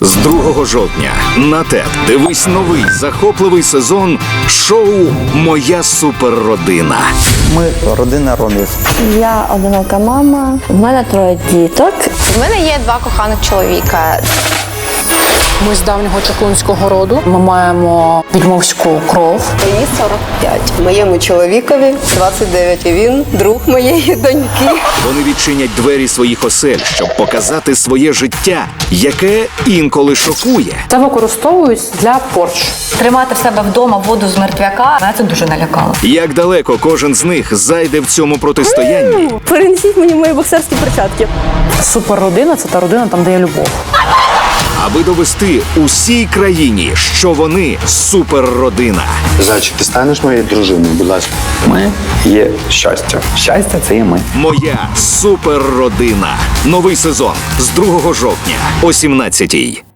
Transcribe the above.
З 2 жовтня на ТЕД дивись новий захопливий сезон шоу Моя суперродина. Ми родина ромів. Я одинока мама. В мене троє діток. У мене є два коханих чоловіка. Ми з давнього чаклунського роду. Ми маємо відьмовську кров. Мені 45. Моєму чоловікові 29, і він друг моєї доньки. Вони відчинять двері своїх осель, щоб показати своє життя, яке інколи шокує. Це використовують для порч. Тримати в себе вдома воду з мертвяка мене це дуже налякало. Як далеко кожен з них зайде в цьому протистоянні, Перенесіть мені мої боксерські перчатки. Суперродина це та родина, там де є любов. Аби довести усій країні, що вони суперродина. Зайчик, ти станеш моєю дружиною, будь ласка. Ми є щастя. Щастя це є ми. Моя суперродина. Новий сезон з 2 жовтня о 17